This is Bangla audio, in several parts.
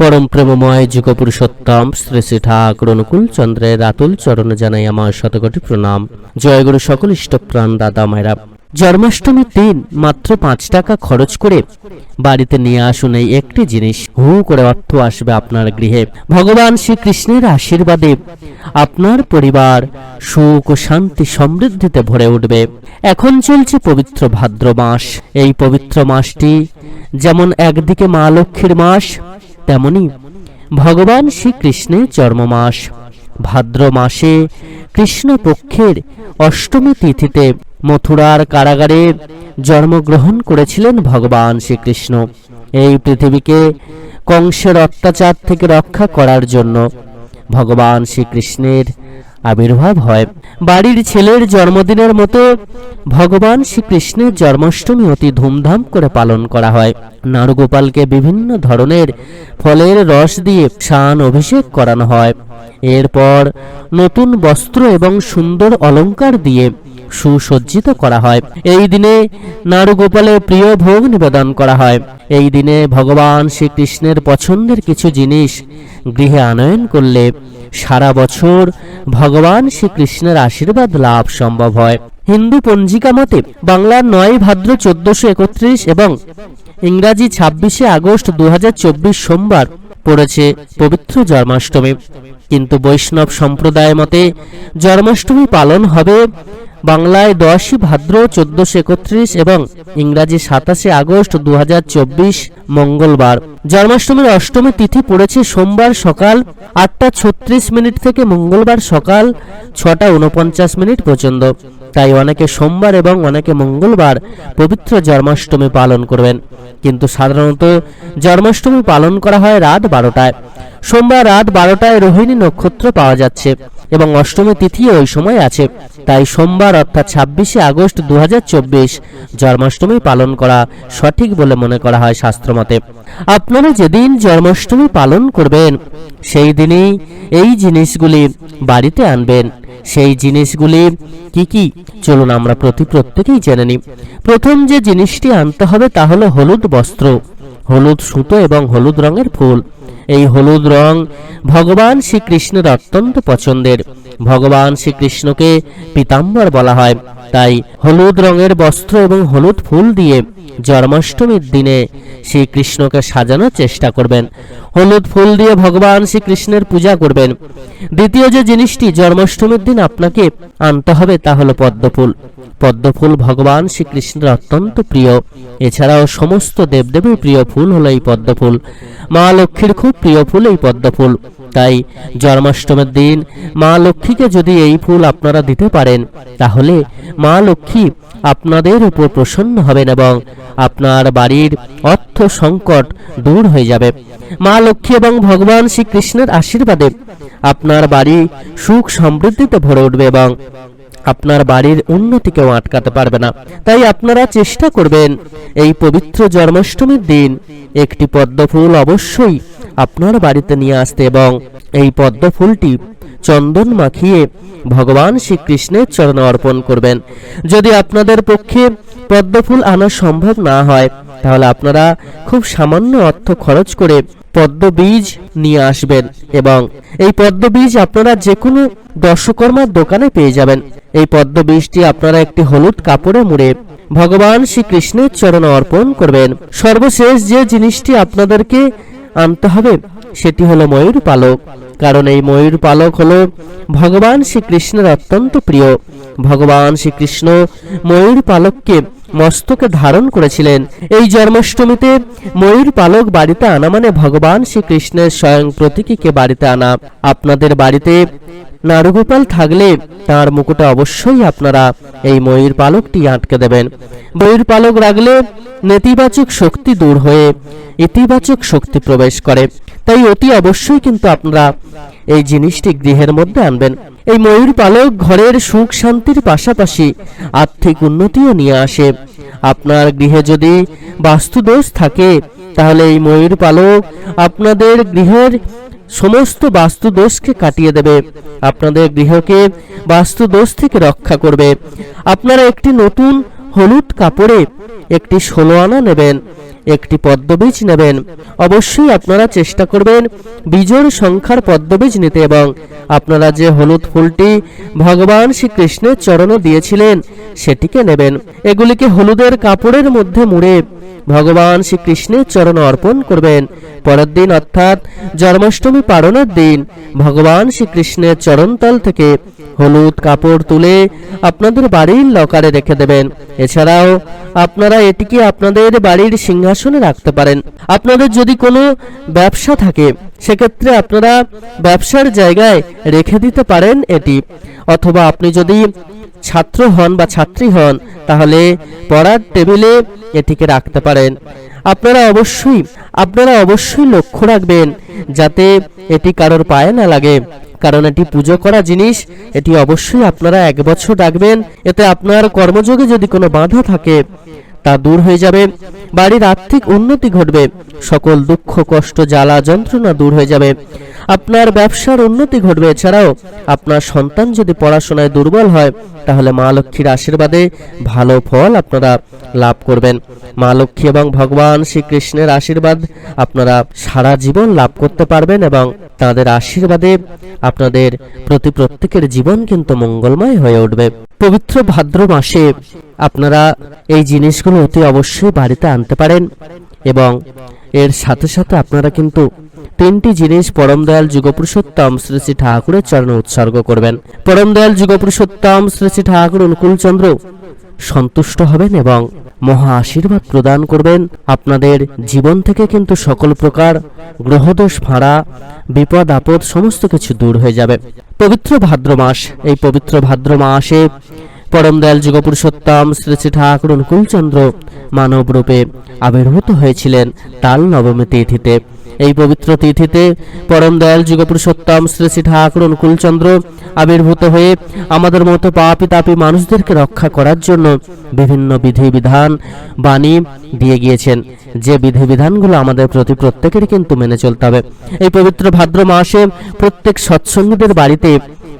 পরম প্রেমময় যুগপুরুষোত্তম শ্রী শ্রী ঠাকুর অনুকূল চন্দ্রের আতুল চরণ জানাই আমার শতকোটি প্রণাম। জয়গুরু সকল ইষ্টপ্রাণ দাদা মায়েরা। জন্মাষ্টমীর দিন মাত্র পাঁচ টাকা খরচ করে বাড়িতে নিয়ে আসুন এই একটি জিনিস। হু করে অর্থ আসবে আপনার গৃহে। ভগবান শ্রীকৃষ্ণের আশীর্বাদে আপনার পরিবার সুখ ও শান্তি সমৃদ্ধিতে ভরে উঠবে। এখন চলছে পবিত্র ভাদ্র মাস এই পবিত্র মাসটি যেমন একদিকে মা লক্ষ্মীর মাস তেমনি ভগবান শ্রীকৃষ্ণের জন্মমাস। ভাদ্র মাসে কৃষ্ণপক্ষের অষ্টমী তিথিতে মথুরার কারাগারে জন্মগ্রহণ করেছিলেন ভগবান শ্রীকৃষ্ণ। এই পৃথিবীকে কংসের অত্যাচার থেকে রক্ষা করার জন্য ভগবান শ্রীকৃষ্ণের আবির্ভাব হয়। বাড়ির ছেলের জন্মদিনের মতো ভগবান শ্রীকৃষ্ণের জন্মাষ্টমী অতি ধুমধাম করে পালন করা হয়। নারুগোপালকে বিভিন্ন ধরনের ফলের রস দিয়ে স্নান অভিষেক করানো হয়। এরপর নতুন বস্ত্র এবং সুন্দর অলংকার দিয়ে সুসজ্জিত করা হয়। এই দিনে নারুগোপালের প্রিয় ভোগ নিবেদন করা হয়। এই দিনে ভগবান শ্রীকৃষ্ণের পছন্দের কিছু জিনিস গৃহে আনয়ন করলে সারা বছর ভগবান শ্রীকৃষ্ণের আশীর্বাদ লাভ সম্ভব হয়। হিন্দু পঞ্জিকা মতে বাংলার নয় ভাদ্র চোদ্দশো একত্রিশ এবং ইংরাজি ছাব্বিশে আগস্ট দু হাজার চব্বিশ সোমবার পড়েছে পবিত্র জন্মাষ্টমী। কিন্তু বৈষ্ণব সম্প্রদায় মতে জন্মাষ্টমী পালন হবে বাংলায় দশই ভাদ্র চোদ্দশো একত্রিশ এবং ইংরাজি সাতাশে আগস্ট দু হাজার চব্বিশ মঙ্গলবার। জন্মাষ্টমীর অষ্টমী তিথি পড়েছে সোমবার সকাল আটটা ছত্রিশ মিনিট থেকে মঙ্গলবার সকাল ছটা উনপঞ্চাশ মিনিট পর্যন্ত। তাই অনেকে সোমবার এবং অনেকে মঙ্গলবার পবিত্র জন্মাষ্টমী পালন করবেন। কিন্তু সাধারণত জন্মাষ্টমী পালন করা হয় রাত বারোটায়। সোমবার রাত বারোটায় রোহিণী নক্ষত্র পাওয়া যাচ্ছে এবং অষ্টমী তিথিও ওই সময় আছে। তাই সোমবার অর্থাৎ ছাব্বিশে আগস্ট দু হাজার চব্বিশ জন্মাষ্টমী পালন করা সঠিক বলে মনে করা হয় শাস্ত্রমতে। আপনারা যেদিন জন্মাষ্টমী পালন করবেন, সেই দিনই এই জিনিসগুলি বাড়িতে আনবেন। সেই জিনিসগুলি কি কি? চলুন আমরা প্রতি প্রত্যেকেই জেনে নিই। প্রথম যে জিনিসটি আনতে হবে তা হলো হলুদ বস্ত্র, হলুদ সুতো এবং হলুদ রঙের ফুল। এই হলুদ রং ভগবান শ্রীকৃষ্ণের অত্যন্ত পছন্দের। ভগবান শ্রীকৃষ্ণকে পিতাম্বর বলা হয়। তাই হলুদ রঙের বস্ত্র এবং হলুদ ফুল দিয়ে জন্মাষ্টমীর দিনে শ্রীকৃষ্ণকে সাজানোর চেষ্টা করবেন। হলুদ ফুল দিয়ে ভগবান শ্রীকৃষ্ণের পূজা করবেন। দ্বিতীয় যে জিনিসটি জন্মাষ্টমীর দিন আপনাকে আনতে হবে তা হলো পদ্মফুল। পদ্মফুল ভগবান শ্রীকৃষ্ণের অত্যন্ত প্রিয়। এছাড়াও সমস্ত দেবদেবীর প্রিয় ফুল হলো এই পদ্মফুল। মা লক্ষ্মীর খুব প্রিয় ফুল এই পদ্মফুল। তাই জন্মাষ্টমীর দিন মা লক্ষ্মীকে যদি এই ফুল আপনারা দিতে পারেন, তাহলে মা লক্ষ্মী আপনাদের উপর প্রসন্ন হবেন এবং আপনার বাড়ির অর্থ সংকট দূর হয়ে যাবে। মা লক্ষ্মী এবং ভগবান শ্রীকৃষ্ণের আশীর্বাদে আপনার বাড়ি সুখ সমৃদ্ধিতে ভরে উঠবে এবং আপনার বাড়ির উন্নতি কেউ আটকাতে পারবে না। তাই আপনারা চেষ্টা করবেন এই পবিত্র জন্মাষ্টমীর দিন একটি পদ্ম ফুল অবশ্যই আপনার বাড়িতে নিয়ে আসতে এবং এই পদ্ম ফুলটি চন্দন মাখিয়ে ভগবান শ্রীকৃষ্ণের চরণে অর্পণ করবেন। যদি আপনাদের পক্ষে পদ্মফুল আনা সম্ভব না হয়, তাহলে আপনারা খুব সামান্য অর্থ খরচ করে পদ্ম বীজ নিয়ে আসবেন এবং এই পদ্ম বীজ আপনারা যে কোনো দর্শকর্মার দোকানে পেয়ে যাবেন। এই পদ্ম বীজটি আপনারা একটি হলুদ কাপড়ে মুড়ে ভগবান শ্রীকৃষ্ণের চরণে অর্পণ করবেন। সর্বশেষ যে জিনিসটি আপনাদেরকে আনতে হবে, সেটি হলো ময়ূর পালক। কারণ এই ময়ূর পালক হলো ভগবান শ্রীকৃষ্ণের অত্যন্ত প্রিয়। ভগবান শ্রীকৃষ্ণ ময়ূর পালককে মস্তকে ধারণ করেছিলেন। এই জন্মাষ্টমীতে ময়ূর পালক বাড়িতে আনা মানে ভগবান শ্রীকৃষ্ণের স্বয়ং প্রতীকীকে বাড়িতে আনা। আপনাদের বাড়িতে নারুগোপাল থাকলে তার মুকুটে অবশ্যই আপনারা এই ময়ূর পালকটি আটকে দেবেন। ময়ূর পালক রাখলে নেতিবাচক শক্তি দূর হয়ে ইতিবাচক শক্তি প্রবেশ করে। তাই অতি অবশ্যই কিন্তু আপনারা এই জিনিসটি গৃহের মধ্যে আনবেন। এই ময়ূর পালক ঘরের সুখ শান্তির পাশাপাশি আর্থিক উন্নতিও নিয়ে আসে। আপনার গৃহে যদি বাস্তুদোষ থাকে, তাহলে এই ময়ূর পালক আপনাদের গৃহের সমস্ত বাস্তু দোষকে কাটিয়ে দেবে। আপনাদের গৃহকে বাস্তু দোষ থেকে রক্ষা করবে। আপনারা একটি নতুন হলুদ কাপড়ে একটি ষোলো আনা নেবেন, একটি পদ্মবীজ নেবেন। অবশ্যই আপনারা চেষ্টা করবেন বীজর সংখ্যার পদ্মবীজ নিতে এবং আপনারা যে হলুদ ফুলটি ভগবান শ্রীকৃষ্ণের চরণে দিয়েছিলেন, সেটিকে নেবেন। এগুলিকে হলুদের কাপড়ের মধ্যে মুড়ে ভগবান শ্রীকৃষ্ণের চরণ অর্পণ করবেন। পরের দিন অর্থাৎ জন্মাষ্টমী পালনের দিন ভগবান শ্রীকৃষ্ণের চরণতল থেকে হলুদ কাপড় তুলে আপনাদের বাড়ির লকারে রেখে দেবেন। এছাড়াও আপনারা এটিকে আপনাদের বাড়ির সিংহাসনে রাখতে পারেন। আপনাদের যদি কোনো ব্যবসা থাকে, সেক্ষেত্রে আপনারা ব্যবসার জায়গায় রেখে দিতে পারেন এটি। অথবা আপনি যদি ছাত্র হন বা ছাত্রী হন, তাহলে পড়ার টেবিলে এটিকে রাখতে পারেন। আপনারা অবশ্যই আপনারা অবশ্যই লক্ষ্য রাখবেন যাতে এটি কারোর পায়ে না লাগে। কারণ এটি পুজো করা জিনিস, এটি অবশ্যই আপনারা এক বছর রাখবেন। এতে আপনার কর্মযোগে যদি কোনো বাধা থাকে তা দূর হয়ে যাবে। বাড়ির আর্থিক উন্নতি ঘটবে। সকল দুঃখ, কষ্ট, জ্বালা, যন্ত্রণা দূর হয়ে যাবে। আপনার ব্যবসার উন্নতি ঘটবে। এছাড়াও আপনার সন্তান যদি পড়াশোনায় দুর্বল হয়, তাহলে মা লক্ষ্মীর আশীর্বাদে ভালো ফল আপনারা লাভ করবেন। মা লক্ষ্মী এবং ভগবান শ্রীকৃষ্ণের আশীর্বাদ আপনারা সারা জীবন লাভ করতে পারবেন এবং তাদের আশীর্বাদে আপনাদের প্রতি প্রত্যেকের জীবন কিন্তু মঙ্গলময় হয়ে উঠবে। পবিত্র ভাদ্র মাসে আপনারা এই জিনিসগুলো অতি অবশ্যই বাড়িতে আনতে পারেন এবং এর সাথে সাথে আপনারা কিন্তু তিনটি জিনিস পরম দয়াল যুগপুরুষোত্তম শ্রী শ্রী ঠাকুরের চরণে উৎসর্গ করবেন। পরম দয়াল যুগপুরুষোত্তম শ্রী শ্রী ঠাকুর অনুকূলচন্দ্র সন্তুষ্ট হবেন এবং মহা আশীর্বাদ প্রদান করবেন। আপনাদের জীবন থেকে কিন্তু সকল প্রকার গ্রহদোষ, ভাড়া, বিপদ, আপদ সমস্ত কিছু দূর হয়ে যাবে। পবিত্র ভাদ্র মাস, এই পবিত্র ভাদ্র মাসে পরম দয়াল যুগপুরুষোত্তম শ্রী শ্রী ঠাকুর অনুকূলচন্দ্র মানব রূপে আবির্ভূত হয়েছিলেন তাল নবমী তিথিতে। এই পবিত্র তিথিতে পরম দয়াল যুগপুরুষোত্তম শ্রী শ্রী ঠাকুর অনুকূলচন্দ্র আবির্ভূত হয়ে আমাদের মতো পাপি তাপি মানুষদেরকে রক্ষা করার জন্য বিভিন্ন বিধিবিধান, বাণী দিয়ে গিয়েছেন। যে বিধিবিধানগুলো আমাদের প্রতি প্রত্যেকেরই কিন্তু মেনে চলতে হবে। এই পবিত্র ভাদ্র মাসে প্রত্যেক সৎসঙ্গীদের বাড়িতে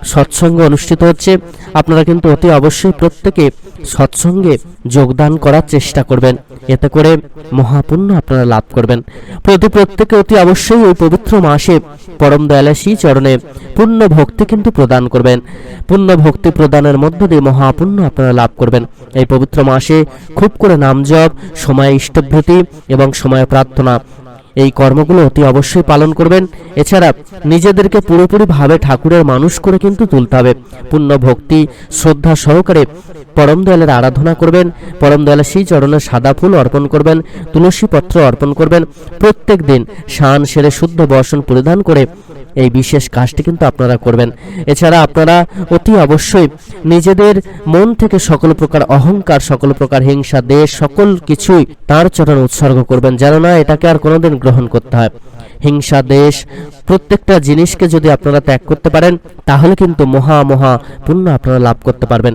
সৎসঙ্গ অনুষ্ঠিত হচ্ছে, আপনারা কিন্তু অতি অবশ্যই প্রত্যেকে সৎসঙ্গে যোগদান করার চেষ্টা করবেন। এতে করে মহাপুণ্য আপনারা লাভ করবেন। প্রতি প্রত্যেকে অতি অবশ্যই ওই পবিত্র মাসে পরম দয়ালাসী চরণে পূর্ণ ভক্তি কিন্তু প্রদান করবেন। পূর্ণ ভক্তি প্রদানের মধ্য দিয়ে মহাপুণ্য আপনারা লাভ করবেন। এই পবিত্র মাসে খুব করে নাম জপ, সময় ইষ্টভৃতি এবং সময় প্রার্থনা এই কর্মগুলো অতি অবশ্যই পালন করবেন। এছাড়া নিজেদেরকে পুরোপুরিভাবে ঠাকুরের মানুষ করে কিন্তু তুলতে হবে। পূর্ণ ভক্তি, শ্রদ্ধা সহকারে পরম দয়ালের আরাধনা করবেন। পরম দয়ালের সেই চরণে সাদা ফুল অর্পণ করবেন, তুলসী পত্র অর্পণ করবেন। প্রত্যেক দিন সান সেরে শুদ্ধ বর্ষণ পরিধান করে এই বিশেষ কাজটি কিন্তু আপনারা করবেন। এছাড়া আপনারা অতি অবশ্যই নিজেদের মন থেকে সকল প্রকার অহংকার, সকল প্রকার হিংসা, দেশ, সকল কিছুই তার চরণ উৎসর্গ করবেন, যেন না এটাকে আর কোনোদিন গ্রহণ করতে হয়। হিংসা, দেশ, প্রত্যেকটা জিনিসকে যদি আপনারা ত্যাগ করতে পারেন, তাহলে কিন্তু মহা মহা পুণ্য আপনারা লাভ করতে পারবেন।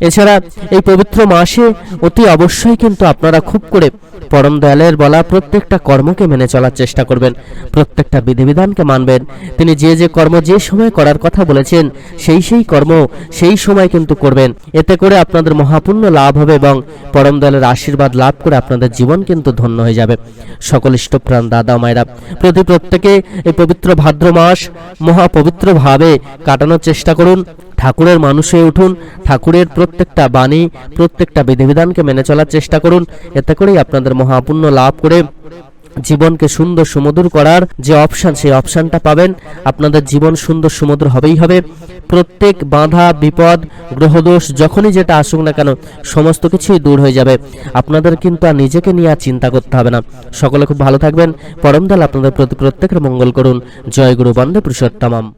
এছাড়া এই পবিত্র মাসে অতি অবশ্যই কিন্তু আপনারা খুব করে পরম দয়ালের বলা প্রত্যেকটা কর্মকে মেনে চলার চেষ্টা করবেন। প্রত্যেকটা বিধিবিধানকে মানবেন। তিনি যে যে কর্ম যে সময় করার কথা বলেছেন, সেই সেই কর্ম সেই সময় কিন্তু করবেন। এতে করে আপনাদের মহাপুণ্য লাভ হবে এবং পরম দয়ালের আশীর্বাদ লাভ করে আপনাদের জীবন কিন্তু ধন্য হয়ে যাবে। সকল ইষ্টপ্রাণ দাদা মায়েরা, প্রতি প্রত্যেকে এই পবিত্র ভাদ্র মাস মহাপবিত্রভাবে কাটানোর চেষ্টা করুন। ঠাকুরের মানুষ হয়ে উঠুন, ঠাকুরের প্রত্যেকটা বাণী, প্রত্যেকটা বিধিবিধানকে মেনে চলার চেষ্টা করুন। এতে করেই আপনাদের মহাপুণ্য লাভ করে জীবনকে সুন্দর সুমধুর করার যে অপশান, সেই অপশানটা পাবেন। আপনাদের জীবন সুন্দর সুমধুর হবেই হবে। প্রত্যেক বাধা, বিপদ, গ্রহদোষ, যখনই যেটা আসুক না কেন, সমস্ত কিছুই দূর হয়ে যাবে। আপনাদের কিন্তু আর নিজেকে নিয়ে আর চিন্তা করতে হবে না। সকলে খুব ভালো থাকবেন। পরমদাল আপনাদের প্রতি প্রত্যেকের মঙ্গল করুন। জয় গুরু বন্দে পুরুষোত্তমাম।